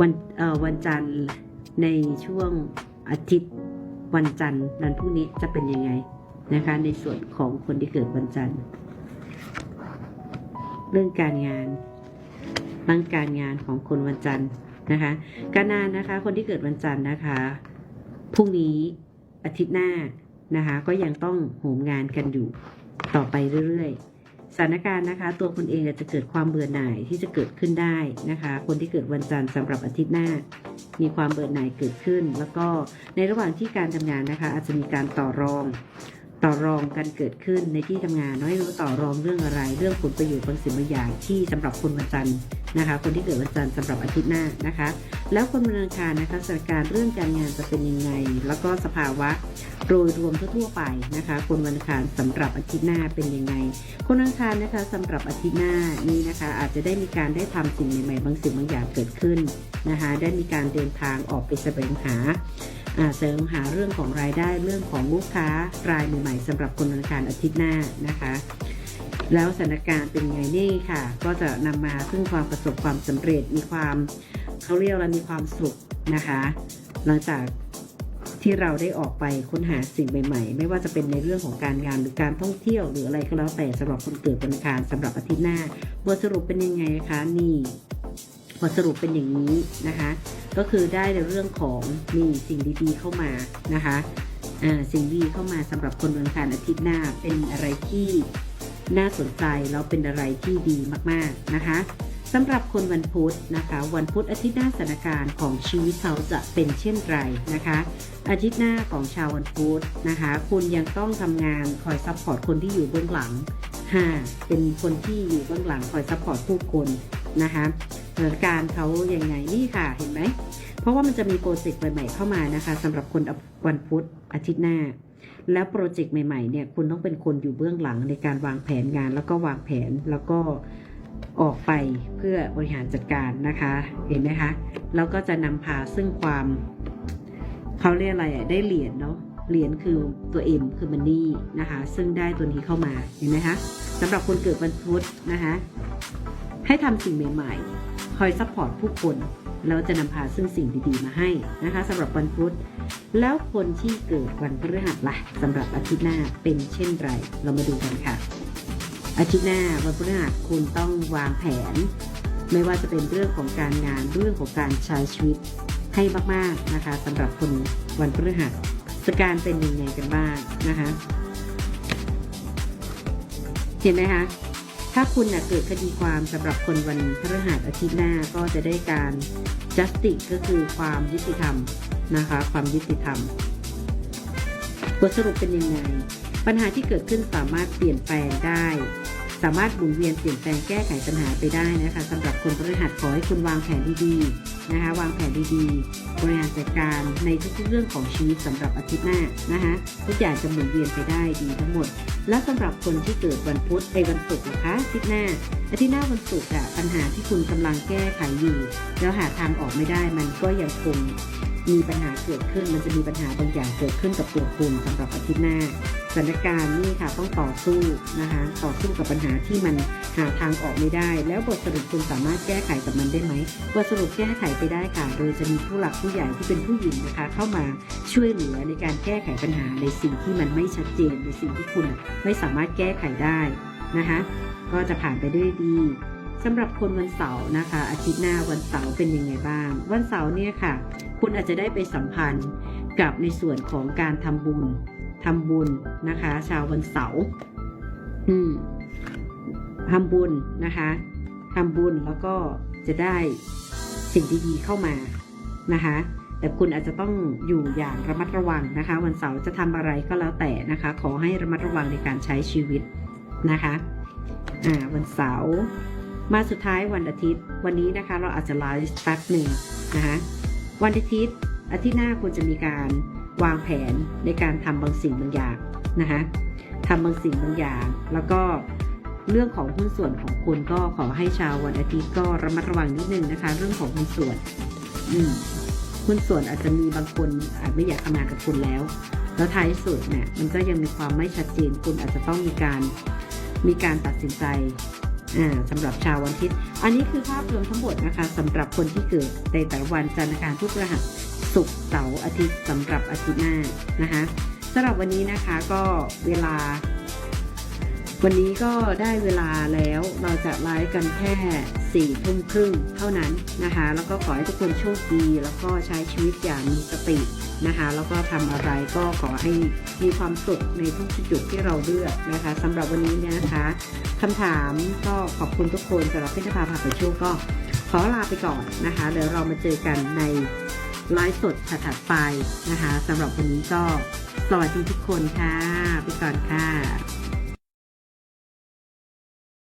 วันวันจันทร์ในช่วงอาทิตย์วันจันทร์นั้นพรุ่งนี้จะเป็นยังไงนะคะ ในส่วนของคนที่เกิดวันจันทร์ เรื่องการงานเรื่องการงานของคนวันจันทร์นะคะการงานนะคะ คนที่เกิดวันจันทร์นะคะพรุ่งนี้อาทิตย์หน้านะคะ ก็ยังต้องโหมงานกันอยู่ต่อไปเรื่อยๆ สถานการณ์นะคะ ตัวคุณเองจะเกิดความเบื่อหน่ายที่จะเกิดขึ้นได้นะคะ คนที่เกิดวันจันทร์สำหรับอาทิตย์หน้า มีความเบื่อหน่ายเกิดขึ้น แล้วก็ในระหว่างที่การทำงานนะคะ อาจจะมีการต่อรอง ต่อรองกันเกิดขึ้นในที่ทำงานไม่รู้ต่อรองเรื่องอะไร เรื่องผลประโยชน์บางสิ่งบางอย่างที่สำหรับคนวันจันทร์ นะคะ คนที่เกิดวันจันทร์สำหรับอาทิตย์หน้านะคะ แล้วคนวันอังคารนะคะสถานการณ์เรื่องการงานจะเป็นยังไง แล้วก็สภาวะโดยรวมทั่วๆไปนะคะ คนวันอังคารสำหรับอาทิตย์หน้าเป็นยังไง คนอังคารนะคะสำหรับอาทิตย์หน้านี้นะคะ อาจจะได้มีการได้ทำสิ่งใหม่ๆบางสิ่งบางอย่างเกิดขึ้นนะคะ ได้มีการเดินทางออกไปแสวงหาอ่าเสริมหาเรื่องของรายได้เรื่องของลูกค้ารายใหม่ๆสำหรับคนวันอังคารอาทิตย์หน้านะคะ แล้วสถานการณ์เป็นไงนี่ค่ะ ก็จะนำมาซึ่งความประสบความสำเร็จมีความเขาเรียกว่ามีความสุขนะคะ หลังจากที่เราได้ออกไปค้นหาสิ่งใหม่ ๆ ไม่ว่าจะเป็นในเรื่องของการงานหรือการท่องเที่ยวหรืออะไรก็แล้วแต่สำหรับคนเกิดวันคารสำหรับอาทิตย์หน้าบทสรุปเป็นยังไงคะนี่บทสรุปเป็นอย่างนี้นะคะ ก็คือได้ในเรื่องของมีสิ่งดีๆเข้ามานะคะสิ่งดีเข้ามาสำหรับคนวันอังคารอาทิตย์หน้าเป็นอะไรที่ น่าสนใจแล้วเป็นอะไรที่ดีมากๆนะคะสำหรับคนวันพุธนะคะ วันพุธอาทิตย์หน้าสถานการณ์ของชีวิตเขาจะเป็นเช่นไรนะคะ อาทิตย์หน้าของชาววันพุธนะคะ คุณยังต้องทำงานคอยซัพพอร์ตคนที่อยู่เบื้องหลังห้าเป็นคนที่อยู่เบื้องหลังคอยซัพพอร์ตผู้คนนะคะสถานการณ์เขายังไงนี่ค่ะเห็นไหมเพราะว่ามันจะมีโปรเจกต์ใหม่ๆเข้ามานะคะสำหรับคนวันพุธอาทิตย์หน้า แล้วโปรเจกต์ใหม่ๆเนี่ยคุณต้องเป็นคนอยู่เบื้องหลังในการวางแผนงาน แล้วก็วางแผนแล้วก็ออกไปเพื่อบริหารจัดการนะคะ เห็นไหมคะ แล้วก็จะนำพาซึ่งความเขาเรียกอะไรได้เหรียญเนาะเหรียญคือตัว M คือมันนี่นะคะ ซึ่งได้ตัวนี้เข้ามาเห็นไหมคะสำหรับคนเกิดวันพุธนะคะ ให้ทำสิ่งใหม่ๆ คอยซัพพอร์ตผู้คน แล้วจะนำพาซึ่งสิ่งดีๆมาให้นะคะสำหรับวันพุธแล้วคนที่เกิดวันพฤหัสล่ะสำหรับอาทิตย์หน้าเป็นเช่นไร เรามาดูกันค่ะ อาทิตย์หน้าวันพฤหัสคุณต้องวางแผน ไม่ว่าจะเป็นเรื่องของการงานเรื่องของการใช้ชีวิตให้มากๆนะคะสำหรับคนวันพฤหัสสการเป็นยังไงกันบ้างนะคะ เห็นไหมคะ ถ้าคุณนะเกิดคดีความสำหรับคนวันพฤหัสอาทิตย์หน้าก็จะได้การ justice ก็คือความยุติธรรมนะคะ ความยุติธรรมบทสรุปเป็นยังไง ปัญหาที่เกิดขึ้นสามารถเปลี่ยนแปลงได้ สามารถหมุนเวียนเปลี่ยนแปลงแก้ไขปัญหาไปได้นะคะสำหรับคนพฤหัสขอให้คุณวางแผนดีๆนะคะ วางแผนดีๆ บริหารจัดการในทุกๆเรื่องของชีวิตสำหรับอาทิตย์หน้านะคะทุกอย่างจะหมุนเวียนไปได้ดีทั้งหมด และสำหรับคนที่เกิดวันพุธในวันศุกร์นะคะอาทิตย์หน้าอาทิตย์หน้าวันศุกร์อะปัญหาที่คุณกำลังแก้ไขอยู่ แล้วหาทางออกไม่ได้มันก็ยังคง มีปัญหาเกิดขึ้น มันจะมีปัญหาบางอย่างเกิดขึ้นกับตัวคุณสำหรับอาทิตย์หน้าสถานการณ์นี่ค่ะต้องต่อสู้นะคะต่อสู้กับปัญหาที่มันหาทางออกไม่ได้ แล้วบทสรุปคุณสามารถแก้ไขกับมันได้ไหมบทสรุปแก้ไขไปได้ค่ะโดยจะมีผู้หลักผู้ใหญ่ที่เป็นผู้หญิงนะคะ เข้ามาช่วยเหลือในการแก้ไขปัญหาในสิ่งที่มันไม่ชัดเจนในสิ่งที่คุณไม่สามารถแก้ไขได้นะคะก็จะผ่านไปด้วยดีสำหรับคนวันเสาร์นะคะ อาทิตย์หน้าวันเสาร์เป็นยังไงบ้าง วันเสาร์เนี่ยค่ะ คุณอาจจะได้ไปสัมพันธ์กับในส่วนของการทำบุญทำบุญนะคะ ชาววันเสาร์อืมทำบุญนะคะทำบุญแล้วก็จะได้สิ่งดีๆเข้ามานะคะแต่คุณอาจจะต้องอยู่อย่างระมัดระวังนะคะ วันเสาร์จะทำอะไรก็แล้วแต่นะคะ ขอให้ระมัดระวังในการใช้ชีวิตนะคะอ่าวันเสาร์มาสุดท้ายวันอาทิตย์ วันนี้นะคะเราอาจจะไลฟ์แป๊บหนึ่งนะคะ วันอาทิตย์ อาทิตย์หน้าคุณจะมีการวางแผนในการทำบางสิ่งบางอย่างนะคะทำบางสิ่งบางอย่าง แล้วก็เรื่องของหุ้นส่วนของคุณก็ขอให้ชาววันอาทิตย์ก็ระมัดระวังนิดนึงนะคะ เรื่องของหุ้นส่วน อืมหุ้นส่วนอาจจะมีบางคนอาจไม่อยากทำงานกับคุณแล้ว แล้วท้ายสุดเนี่ยมันก็ยังมีความไม่ชัดเจนคุณอาจจะต้องมีการมีการตัดสินใจ สำหรับชาววันอาทิตย์ อันนี้คือภาพรวมทั้งหมดนะคะสำหรับคนที่เกิดในแต่ละวันจันทร์อังคารพุธพฤหัสศุกร์เสาร์อาทิตย์สำหรับอาทิตย์หน้านะคะสำหรับวันนี้นะคะก็เวลา วันนี้ก็ได้เวลาแล้วเราจะไลฟ์กันแค่สี่ทุ่มครึ่งเท่านั้นนะคะ แล้วก็ขอให้ทุกคนโชคดี แล้วก็ใช้ชีวิตอย่างมีสติ นะคะแล้วก็ทำอะไรก็ขอให้มีความสุขในทุกจุดที่เราเลือกนะคะสำหรับวันนี้เนี่ยนะคะคำถามก็ขอบคุณทุกคนสำหรับพิธภาพาไปช่วงก็ขอลาไปก่อนนะคะเดี๋ยวเรามาเจอกันในไลฟ์สดถัดไปนะคะสำหรับวันนี้ก็สวัสดีทุกคนค่ะ ไปก่อนค่ะ